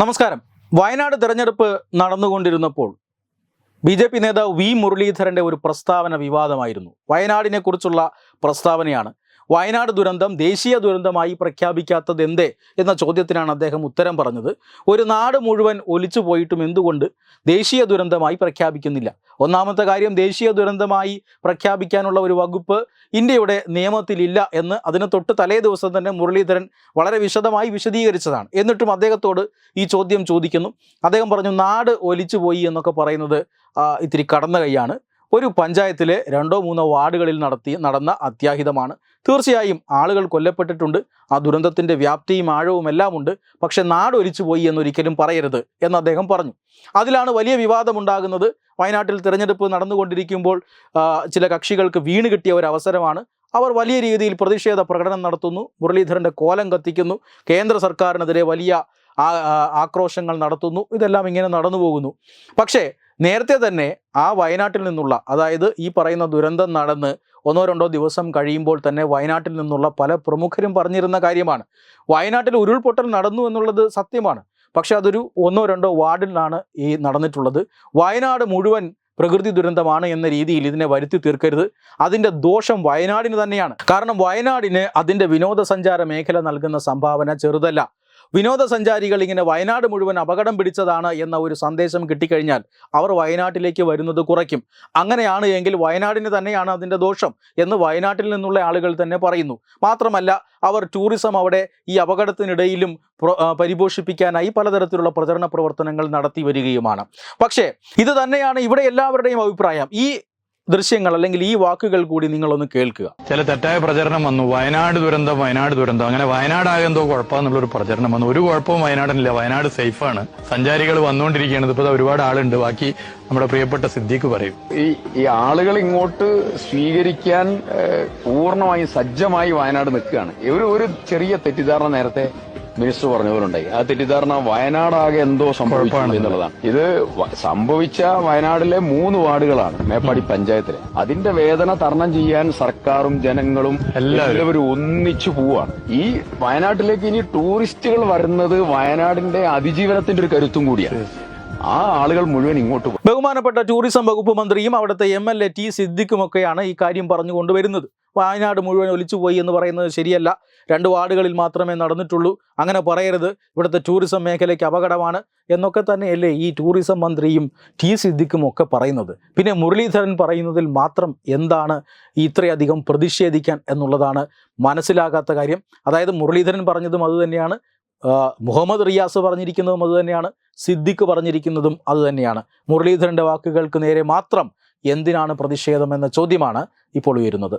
നമസ്കാരം. വയനാട് തെരഞ്ഞെടുപ്പ് നടന്നുകൊണ്ടിരുന്നപ്പോൾ ബി ജെ പി നേതാവ് വി മുരളീധരന്റെ ഒരു പ്രസ്താവന വിവാദമായിരുന്നു. വയനാടിനെക്കുറിച്ചുള്ള പ്രസ്താവനയാണ് വയനാട് ദുരന്തം ദേശീയ ദുരന്തമായി പ്രഖ്യാപിക്കാത്തത് എന്തേ എന്ന ചോദ്യത്തിനാണ് അദ്ദേഹം ഉത്തരം പറഞ്ഞത്. ഒരു നാട് മുഴുവൻ ഒലിച്ചു പോയിട്ടും എന്തുകൊണ്ട് ദേശീയ ദുരന്തമായി പ്രഖ്യാപിക്കുന്നില്ല? ഒന്നാമത്തെ കാര്യം ദേശീയ ദുരന്തമായി പ്രഖ്യാപിക്കാനുള്ള ഒരു വകുപ്പ് ഇന്ത്യയുടെ നിയമത്തിലില്ല എന്ന് അതിന് തൊട്ട് തലേ ദിവസം തന്നെ മുരളീധരൻ വളരെ വിശദമായി വിശദീകരിച്ചതാണ്. എന്നിട്ടും അദ്ദേഹത്തോട് ഈ ചോദ്യം ചോദിക്കുന്നു. അദ്ദേഹം പറഞ്ഞു നാട് ഒലിച്ചു പോയി എന്നൊക്കെ പറയുന്നത് ഇത്തിരി കടന്ന കൈയാണ്. ഒരു പഞ്ചായത്തിലെ രണ്ടോ മൂന്നോ വാർഡുകളിൽ നടത്തി നടന്ന അത്യാഹിതമാണ്. തീർച്ചയായും ആളുകൾ കൊല്ലപ്പെട്ടിട്ടുണ്ട്. ആ ദുരന്തത്തിന്റെ വ്യാപ്തിയും ആഴവും എല്ലാം ഉണ്ട് പക്ഷെ നാട് ഒലിച്ചു പോയി എന്നൊരിക്കലും പറയരുത് എന്ന് അദ്ദേഹം പറഞ്ഞു. അതിലാണ് വലിയ വിവാദമുണ്ടാകുന്നത്. വയനാട്ടിൽ തിരഞ്ഞെടുപ്പ് നടന്നുകൊണ്ടിരിക്കുമ്പോൾ ചില കക്ഷികൾക്ക് വീണ് കിട്ടിയ ഒരു അവസരമാണ് അവർ വലിയ രീതിയിൽ പ്രതിഷേധ പ്രകടനം നടത്തുന്നു. മുരളീധരന്റെ കോലം കത്തിക്കുന്നു. കേന്ദ്ര സർക്കാരിനെതിരെ വലിയ ആക്രോശങ്ങൾ നടത്തുന്നു. ഇതെല്ലാം ഇങ്ങനെ നടന്നു പോകുന്നു പക്ഷേ നേരത്തെ തന്നെ ആ വയനാട്ടിൽ നിന്നുള്ള അതായത് ഈ പറയുന്ന ദുരന്തം നടന്ന് ഒന്നോ രണ്ടോ ദിവസം കഴിയുമ്പോൾ തന്നെ വയനാട്ടിൽ നിന്നുള്ള പല പ്രമുഖരും പറഞ്ഞിരുന്ന കാര്യമാണ്. വയനാട്ടിൽ ഉരുൾപൊട്ടൽ നടന്നു എന്നുള്ളത് സത്യമാണ്. പക്ഷെ അതൊരു ഒന്നോ രണ്ടോ വാർഡിലാണ് ഈ നടന്നിട്ടുള്ളത്. വയനാട് മുഴുവൻ പ്രകൃതി ദുരന്തമാണ് എന്ന രീതിയിൽ ഇതിനെ വരുത്തി തീർക്കരുത്. അതിന്റെ ദോഷം വയനാടിന് തന്നെയാണ്. കാരണം വയനാടിന് അതിന്റെ വിനോദസഞ്ചാര മേഖല നൽകുന്ന സംഭാവന ചെറുതല്ല. വിനോദസഞ്ചാരികൾ ഇങ്ങനെ വയനാട് മുഴുവൻ അപകടം പിടിച്ചതാണ് എന്ന ഒരു സന്ദേശം കിട്ടിക്കഴിഞ്ഞാൽ അവർ വയനാട്ടിലേക്ക് വരുന്നത് കുറയ്ക്കും. അങ്ങനെയാണ് എങ്കിൽ വയനാടിന് തന്നെയാണ് അതിന്റെ ദോഷം എന്ന് വയനാട്ടിൽ നിന്നുള്ള ആളുകൾ തന്നെ പറയുന്നു. മാത്രമല്ല അവർ ടൂറിസം അവിടെ ഈ അപകടത്തിനിടയിലും പരിപോഷിപ്പിക്കാനായി പലതരത്തിലുള്ള പ്രചരണ പ്രവർത്തനങ്ങൾ നടത്തി വരികയുമാണ്. പക്ഷേ ഇത് തന്നെയാണ് ഇവിടെ എല്ലാവരുടെയും അഭിപ്രായം. ഈ ദൃശ്യങ്ങൾ അല്ലെങ്കിൽ ഈ വാക്കുകൾ കൂടി നിങ്ങളൊന്ന് കേൾക്കുക. ചില തെറ്റായ പ്രചരണം വന്നു. വയനാട് ദുരന്തം വയനാട് ദുരന്തം. അങ്ങനെ വയനാടാകെ എന്തോ കുഴപ്പമെന്നുള്ളൊരു പ്രചരണം വന്നു. ഒരു കുഴപ്പവും വയനാടിനില്ല. വയനാട് സേഫാണ് സഞ്ചാരികൾ വന്നുകൊണ്ടിരിക്കുകയാണ്. ഇതിപ്പോ ഒരുപാട് ആളുണ്ട്. ബാക്കി നമ്മുടെ പ്രിയപ്പെട്ട സിദ്ദീഖ് പറയും. ഈ ഈ ആളുകൾ ഇങ്ങോട്ട് സ്വീകരിക്കാൻ പൂർണമായും സജ്ജമായി വയനാട് നിൽക്കുകയാണ്. ഒരു ഒരു ചെറിയ തെറ്റിദ്ധാരണ നേരത്തെ മിനിസ്റ്റർ പറഞ്ഞവരുണ്ടായി ആ തെറ്റിദ്ധാരണ വയനാടാകെ എന്തോ സംഭവിച്ചു എന്നുള്ളതാണ്. ഇത് സംഭവിച്ച വയനാടിലെ മൂന്ന് വാർഡുകളാണ് മേപ്പാടി പഞ്ചായത്തിലെ. അതിന്റെ വേദന തരണം ചെയ്യാൻ സർക്കാരും ജനങ്ങളും എല്ലാവരും. എല്ലാവരും ഒന്നിച്ചു പോവാണ്. ഈ വയനാട്ടിലേക്ക് ഇനി ടൂറിസ്റ്റുകൾ വരുന്നത് വയനാടിന്റെ അതിജീവനത്തിന്റെ ഒരു കരുത്തും കൂടിയാണ്. ആ ആളുകൾ മുഴുവൻ ഇങ്ങോട്ട് ബഹുമാനപ്പെട്ട ടൂറിസം വകുപ്പ് മന്ത്രിയും അവിടുത്തെ എം എൽ എ ടി സിദ്ദിഖുമൊക്കെയാണ് ഈ കാര്യം പറഞ്ഞു കൊണ്ടുവരുന്നത് വയനാട് മുഴുവൻ ഒലിച്ചുപോയി എന്ന് പറയുന്നത് ശരിയല്ല. രണ്ട് വാർഡുകളിൽ മാത്രമേ നടന്നിട്ടുള്ളൂ. അങ്ങനെ പറയരുത്. ഇവിടുത്തെ ടൂറിസം മേഖലയ്ക്ക് അപകടമാണ് എന്നൊക്കെ തന്നെയല്ലേ ഈ ടൂറിസം മന്ത്രിയും ടി സിദ്ദിഖും ഒക്കെ പറയുന്നത്. പിന്നെ മുരളീധരൻ പറയുന്നതിൽ മാത്രം എന്താണ് ഇത്രയധികം പ്രതിഷേധിക്കാൻ എന്നുള്ളതാണ് മനസ്സിലാകാത്ത കാര്യം. അതായത് മുരളീധരൻ പറഞ്ഞതും അതുതന്നെയാണ് മുഹമ്മദ് റിയാസ് പറഞ്ഞിരിക്കുന്നതും അതുതന്നെയാണ് സിദ്ദിഖ് പറഞ്ഞിരിക്കുന്നതും അതുതന്നെയാണ് മുരളീധരന്റെ വാക്കുകൾക്ക് നേരെ മാത്രം എന്തിനാണ് പ്രതിഷേധം എന്ന ചോദ്യമാണ് ഇപ്പോൾ ഉയരുന്നത്.